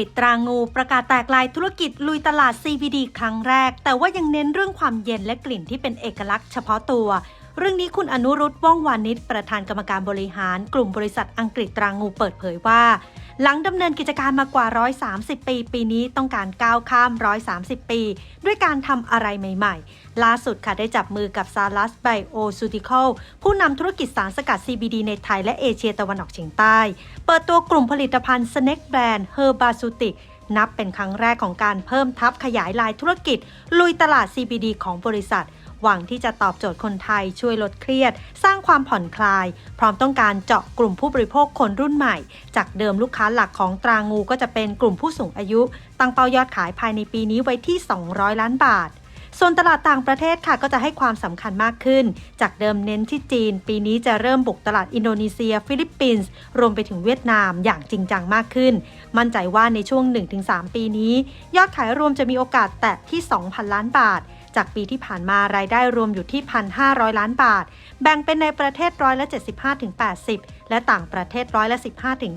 ฤษตรางูประกาศแตกลายธุรกิจลุยตลาด CBD ครั้งแรก แต่ว่ายังเน้นเรื่องความเย็นและกลิ่นที่เป็นเอกลักษณ์เฉพาะตัว เรื่องนี้คุณอนุรุตว่องวานิชประธานกรรมการบริหาร กลุ่มบริษัทอังกฤษตรางูเปิดเผยว่า หลังดำเนินกิจการมากว่า 130 ปี ปีนี้ต้องการก้าวข้าม 130 ปี ด้วยการทำอะไรใหม่ ๆ ล่าสุดค่ะได้จับมือกับซาลัสไบโอซูติคอลผู้นำธุรกิจสารสกัด CBD ในไทยและเอเชียตะวันออกเฉียงใต้ เปิดตัวกลุ่มผลิตภัณฑ์ Snake Brand Herbaceutic นับเป็นครั้งแรกของการเพิ่มทับขยายลายธุรกิจ ลุยตลาด CBD ของบริษัท หวังที่จะตอบโจทย์คนไทยช่วยลดเครียด สร้างความผ่อนคลาย พร้อมต้องการเจาะกลุ่มผู้บริโภคคนรุ่นใหม่ จากเดิมลูกค้าหลักของตรางูก็จะเป็นกลุ่มผู้สูงอายุ ตั้งเป้ายอดขายภายในปีนี้ไว้ที่ 200 ล้านบาทส่วนตลาดต่างประเทศค่ะก็จะให้ความสำคัญมากขึ้น จากเดิมเน้นที่จีน ปีนี้จะเริ่มบุกตลาดอินโดนีเซีย ฟิลิปปินส์รวมไปถึงเวียดนามอย่างจริงจังมากขึ้น มั่นใจว่าในช่วง 1-3 ปีนี้ ยอดขายรวมจะมีโอกาสแตะที่ 2,000 ล้านบาท จากปีที่ผ่านมารายได้รวมอยู่ที่ 1,500 ล้านบาท แบ่งเป็นในประเทศร้อยละ75-80 และต่างประเทศร้อยละ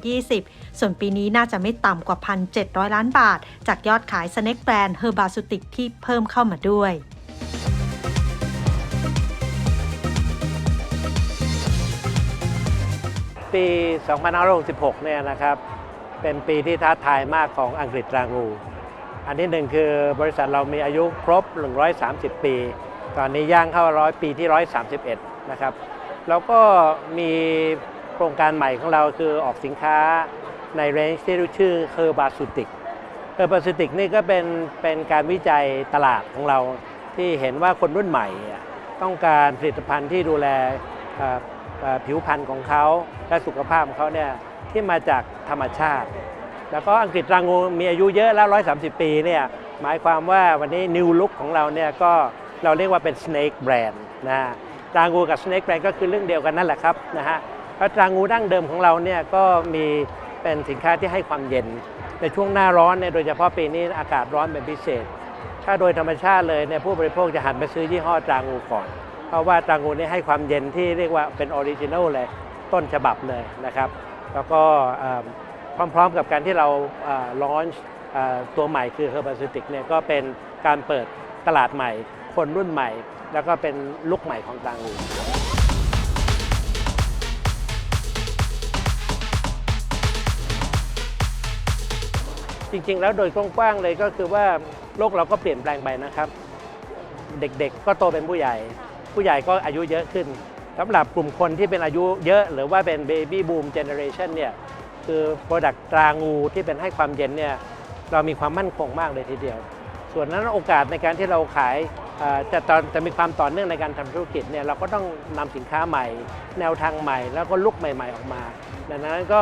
15-20 ส่วนปีนี้น่าจะไม่ต่ำกว่า 1,700 ล้านบาท จากยอดขายสเน็กแบรนด์เฮอร์บาสุติกที่เพิ่มเข้ามาด้วยปี 2566 เนี่ยนะครับ เป็นปีที่ท้าทายมากของอังกฤษรางู อันที่หนึ่งคือบริษัทเรามีอายุครบ 130 ปี ตอนนี้ย่างเข้าร้อยปีที่ 131 นะครับ แล้วก็มีโครงการใหม่ของเราคือออกสินค้าในเรนจ์ที่รู้ชื่อเ e อร์บาสุติกเ e อร์บาสุติกนี่ก็เป็นเป็นการวิจัยตลาดของเราที่เห็นว่าคนรุ่นใหม่ ต้องการผลิตภัณฑ์ที่ดูแลผิวพรรณของเขาและสุขภาพของเขาเนี่ยที่มาจากธรรมชาติ แล้วก็อังกฤษรางูมีอายุเยอะแล้ว 130 ปีเนี่ยหมายความว่าวันนี้ new look ของเราเนี่ยก็เราเรียกว่าเป็น snake brand นะรางูกับ snake brand ก็คือเรื่องเดียวกันนั่นแหละครับนะฮะเพราะรางูดั้งเดิมของเราเนี่ยก็มีเป็นสินค้าที่ให้ความเย็น ในช่วงหน้าร้อนเนี่ยโดยเฉพาะปีนี้อากาศร้อนเป็นพิเศษ ถ้าโดยธรรมชาติเลยเนี่ยผู้บริโภคจะหันไปซื้อยี่ห้อตรางูก่อน เพราะว่าตรางูนี่ให้ความเย็นที่เรียกว่าเป็นออริจินัลเลยต้นฉบับเลยนะครับ แล้วก็ พร้อมๆกับการที่เราลอนช์ตัวใหม่คือ h e r b a c e t i c เนี่ยก็เป็นการเปิดตลาดใหม่ คนรุ่นใหม่ แล้วก็เป็นลุกใหม่ของตางูจริงๆ แล้วโดยกว้างๆเลยก็คือว่าโลกเราก็เปลี่ยนแปลงไปนะครับ เด็กๆ ก็โตเป็นผู้ใหญ่ ผู้ใหญ่ก็อายุเยอะขึ้นสำหรับกลุ่มคนที่เป็นอายุเยอะ หรือว่าเป็นเบบี้บูมเจเนอเรชันเนี่ย คือโปรดักต์ตรางูที่เป็นให้ความเย็นเนี่ยเรามีความมั่นคงมากเลยทีเดียว ส่วนนั้นโอกาสในการที่เราขายจะตอนจะมีความต่อเนื่องในการทำธุรกิจเนี่ยเราก็ต้องนำสินค้าใหม่ แนวทางใหม่ แล้วก็ลุกใหม่ ๆออกมา ดังนั้นก็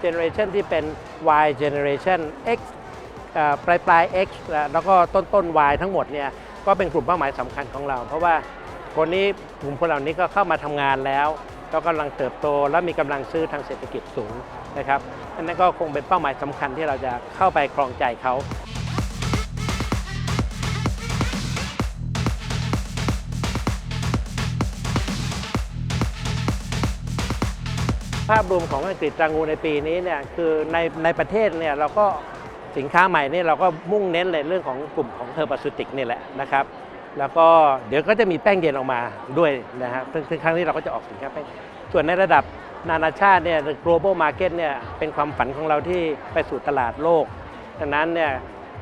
เจเนอเรชันที่เป็น Y generation X เอ่อปลายปลาย X แล้วก็ต้นต้น Y ทั้งหมดเนี่ยก็เป็นกลุ่มเป้าหมายสำคัญของเรา เพราะว่าคนนี้กลุ่มคนเหล่านี้ก็เข้ามาทำงานแล้ว ก็กำลังเติบโตและมีกำลังซื้อทางเศรษฐกิจสูง นะครับอันนั้นก็คงเป็นเป้าหมายสำคัญที่เราจะเข้าไปครองใจเขาภาพรวมของอังกฤษตรางูในปีนี้เนี่ยคือในในประเทศเนี่ยเราก็สินค้าใหม่เนี่ยเราก็มุ่งเน้นเลยเรื่องของกลุ่มของเทอร์ปาซูติกนี่แหละนะครับ แล้วก็เดี๋ยวก็จะมีแป้งเย็นออกมาด้วยนะฮะซึ่งซึ่งครั้งนี้เราก็จะออกสินค้าแป้งส่วนในระดับ นานาชาติเนี่ย global market เนี่ยเป็นความฝันของเราที่ไปสู่ตลาดโลก ดังนั้นเนี่ย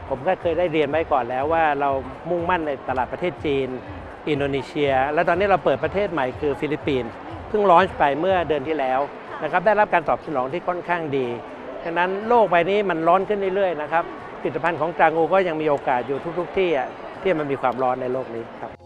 ผมก็เคยได้เรียนไว้ก่อนแล้วว่าเรามุ่งมั่นในตลาดประเทศจีน อินโดนีเซีย แล้วตอนนี้เราเปิดประเทศใหม่คือฟิลิปปินส์เพิ่งลอนไปเมื่อเดือนที่แล้วนะครับได้รับการตอบสนองที่ค่อนข้างดีดังนั้นโลกใบนี้มันร้อนขึ้นเรื่อยๆนะครับผลิตภัณฑ์ของจางูก็ยังมีโอกาสอยู่ทุกๆ ที่ที่มันมีความร้อนในโลกนี้ครับ